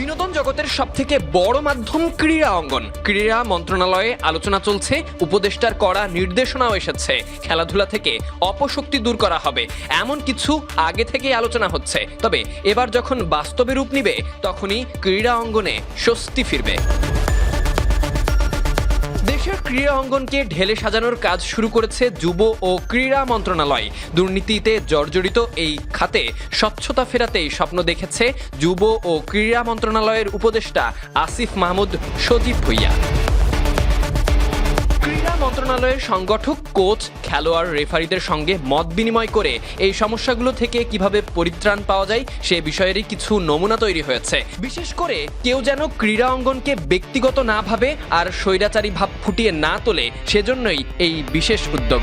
বিনোদন জগতের সব থেকে বড় মাধ্যম ক্রীড়া অঙ্গন। ক্রীড়া মন্ত্রণালয়ে আলোচনা চলছে, উপদেষ্টার করা নির্দেশনাও এসেছে। খেলাধুলা থেকে অপশক্তি দূর করা হবে, এমন কিছু আগে থেকেই আলোচনা হচ্ছে। তবে এবার যখন বাস্তবে রূপ নিবে, তখনই ক্রীড়া অঙ্গনে স্বস্তি ফিরবে। দেশের ক্রীড়া অঙ্গনকে ঢেলে সাজানোর কাজ শুরু করেছে যুব ও ক্রীড়া মন্ত্রণালয়। দুর্নীতিতে জর্জরিত এই খাতে স্বচ্ছতা ফেরাতেই স্বপ্ন দেখেছে যুব ও ক্রীড়া মন্ত্রণালয়ের উপদেষ্টা আসিফ মাহমুদ সজীব ভুইয়া। মন্ত্রণালয়ের সংগঠক, কোচ, খেলোয়াড়, রেফারিদের সঙ্গে মত বিনিময় করে এই সমস্যাগুলো থেকে কীভাবে পরিত্রাণ পাওয়া যায় সে বিষয়েরই কিছু নমুনা তৈরি হয়েছে। বিশেষ করে কেউ যেন ক্রীড়া অঙ্গনকে ব্যক্তিগত না ভাবে আর স্বৈরাচারী ভাব ফুটিয়ে না তোলে, সেজন্যই এই বিশেষ উদ্যোগ।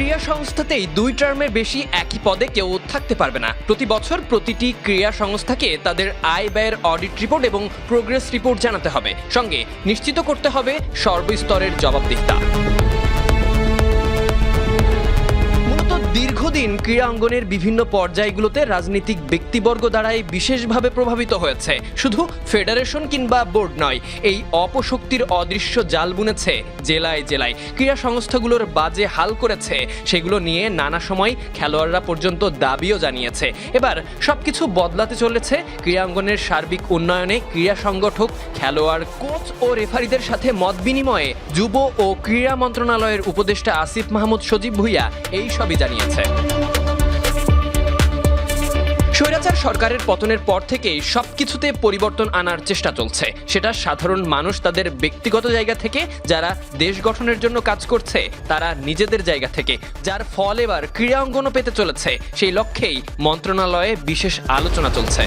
ক্রীড়া সংস্থাতেই দুই টার্মের বেশি একই পদে কেউ থাকতে পারবে না। প্রতি বছর প্রতিটি ক্রীড়া সংস্থাকে তাদের আয় ব্যয়ের অডিট রিপোর্ট এবং প্রোগ্রেস রিপোর্ট জানাতে হবে। সঙ্গে নিশ্চিত করতে হবে সর্বস্তরের জবাবদিহিতা। দীর্ঘদিন ক্রীড়া অঙ্গনের বিভিন্ন পর্যায়গুলোতে রাজনৈতিক ব্যক্তিবর্গ দ্বারাই বিশেষভাবে প্রভাবিত হয়েছে। শুধু ফেডারেশন কিংবা বোর্ড নয়, এই অপশক্তির অদৃশ্য জাল বুনেছে জেলায় জেলায়। ক্রীড়া সংস্থাগুলোর বাজে হাল করেছে, সেগুলো নিয়ে নানা সময় খেলোয়াড়রা পর্যন্ত দাবিও জানিয়েছে। এবার সবকিছু বদলাতে চলেছে ক্রীড়াঙ্গনের সার্বিক উন্নয়নে ক্রীড়া সংগঠক, খেলোয়াড়, কোচ ও রেফারিদের সাথে মত বিনিময়ে যুব ও ক্রীড়া মন্ত্রণালয়ের উপদেষ্টা আসিফ মাহমুদ সজীব ভুইয়া এই সবই জানিয়েছে। স্বৈরাচার সরকারের পতনের পর থেকেই সবকিছুতে পরিবর্তন আনার চেষ্টা চলছে। সেটা সাধারণ মানুষ তাদের ব্যক্তিগত জায়গা থেকে, যারা দেশ গঠনের জন্য কাজ করছে, তারা নিজেদের জায়গা থেকে, যার ফল এবার ক্রীড়া অঙ্গনও পেতে চলেছে। সেই লক্ষ্যেই মন্ত্রণালয়ে বিশেষ আলোচনা চলছে।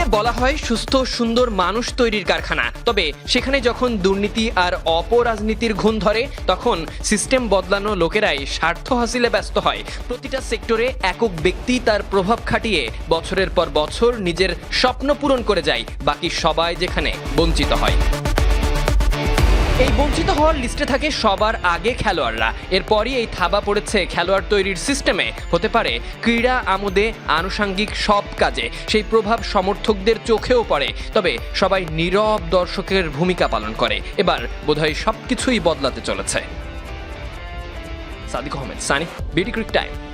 ক্রীড়াঙ্গনকে বলা হয় সুস্থ, সুন্দর মানুষ তৈরির কারখানা। তবে সেখানে যখন দুর্নীতি আর অপরাজনীতির ঘুণ ধরে, তখন সিস্টেম বদলানো লোকেরাই স্বার্থ হাসিলে ব্যস্ত হয়। প্রতিটা সেক্টরে একক ব্যক্তি তার প্রভাব খাটিয়ে বছরের পর বছর নিজের স্বপ্ন পূরণ করে যায়, বাকি সবাই যেখানে বঞ্চিত হয়। এই বঞ্চিত হওয়ার লিস্টে থাকে সবার আগে খেলোয়াড়রা। এরপরই এই থাবা পড়েছে খেলোয়াড় তৈরির সিস্টেমে। হতে পারে ক্রীড়া আমোদে আনুষাঙ্গিক সব কাজে। সেই প্রভাব সমর্থকদের চোখেও পড়ে। তবে সবাই নীরব দর্শকের ভূমিকা পালন করে। এবার বোধহয় সবকিছুই বদলাতে চলেছে। Sadiq Ahmed, Sunny, BD crick time.